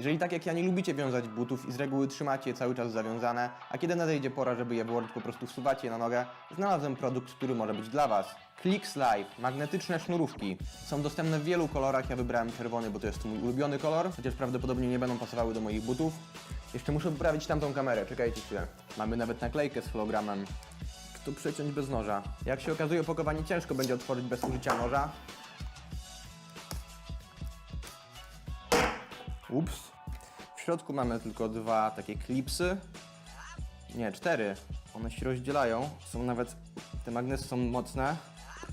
Jeżeli tak jak ja nie lubicie wiązać butów i z reguły trzymacie je cały czas zawiązane, a kiedy nadejdzie pora, żeby je włożyć, po prostu wsuwacie je na nogę, znalazłem produkt, który może być dla Was. Clicks Live, magnetyczne sznurówki. Są dostępne w wielu kolorach, ja wybrałem czerwony, bo to jest mój ulubiony kolor, chociaż prawdopodobnie nie będą pasowały do moich butów. Jeszcze muszę poprawić tamtą kamerę, czekajcie chwilę. Mamy nawet naklejkę z hologramem. Tu przeciąć bez noża. Jak się okazuje, opakowanie ciężko będzie otworzyć bez użycia noża. Ups. W środku mamy tylko dwa takie klipsy. Nie, cztery. One się rozdzielają. Są nawet, te magnesy są mocne.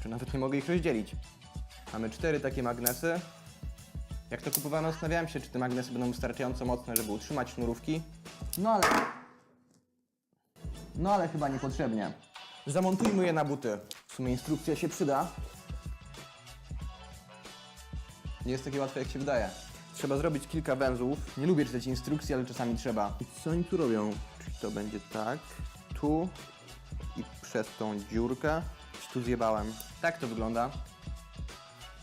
Czy nawet nie mogę ich rozdzielić. Mamy cztery takie magnesy. Jak to kupowałem, zastanawiałem się, czy te magnesy będą wystarczająco mocne, żeby utrzymać sznurówki. No ale... No ale chyba niepotrzebnie. Zamontujmy je na buty. W sumie instrukcja się przyda. Nie jest takie łatwe, jak się wydaje. Trzeba zrobić kilka węzłów. Nie lubię czytać instrukcji, ale czasami trzeba. I co oni tu robią? Czyli to będzie tak, tu i przez tą dziurkę. Czy tu zjebałem? Tak to wygląda.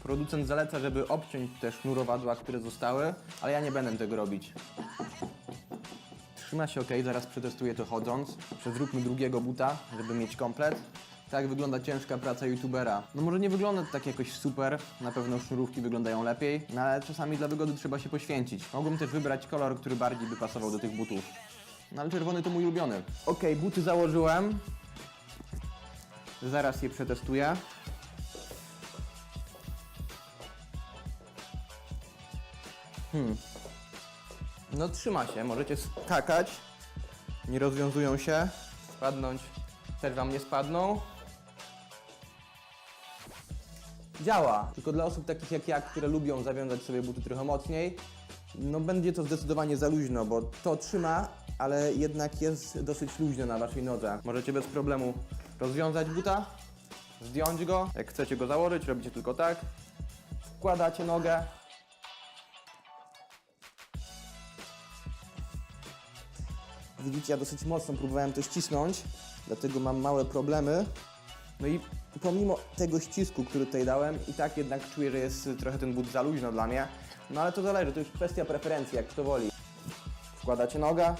Producent zaleca, żeby obciąć te sznurowadła, które zostały, ale ja nie będę tego robić. Trzyma się ok, zaraz przetestuję to chodząc. Przezróbmy drugiego buta, żeby mieć komplet. Tak wygląda ciężka praca youtubera. No może nie wygląda to tak jakoś super, na pewno sznurówki wyglądają lepiej, no ale czasami dla wygody trzeba się poświęcić. Mogłem też wybrać kolor, który bardziej by pasował do tych butów. No ale czerwony to mój ulubiony. Ok, buty założyłem. Zaraz je przetestuję. No trzyma się, możecie skakać, nie rozwiązują się, spadnąć też wam nie spadną. Działa, tylko dla osób takich jak ja, które lubią zawiązać sobie buty trochę mocniej, no będzie to zdecydowanie za luźno, bo to trzyma, ale jednak jest dosyć luźno na waszej nodze. Możecie bez problemu rozwiązać buta, zdjąć go, jak chcecie go założyć, robicie tylko tak, wkładacie nogę, Widzicie, ja dosyć mocno próbowałem to ścisnąć, dlatego mam małe problemy. No i pomimo tego ścisku, który tutaj dałem, i tak jednak czuję, że jest trochę ten but za luźno dla mnie. No ale to zależy, to już kwestia preferencji, jak kto woli. Wkładacie nogę.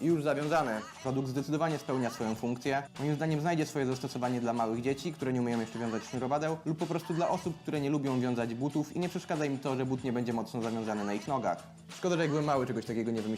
I już zawiązane. Produkt zdecydowanie spełnia swoją funkcję. Moim zdaniem znajdzie swoje zastosowanie dla małych dzieci, które nie umieją jeszcze wiązać sznurowadeł, lub po prostu dla osób, które nie lubią wiązać butów i nie przeszkadza im to, że but nie będzie mocno zawiązany na ich nogach. Szkoda, że jak byłem mały, czegoś takiego nie wymyślili.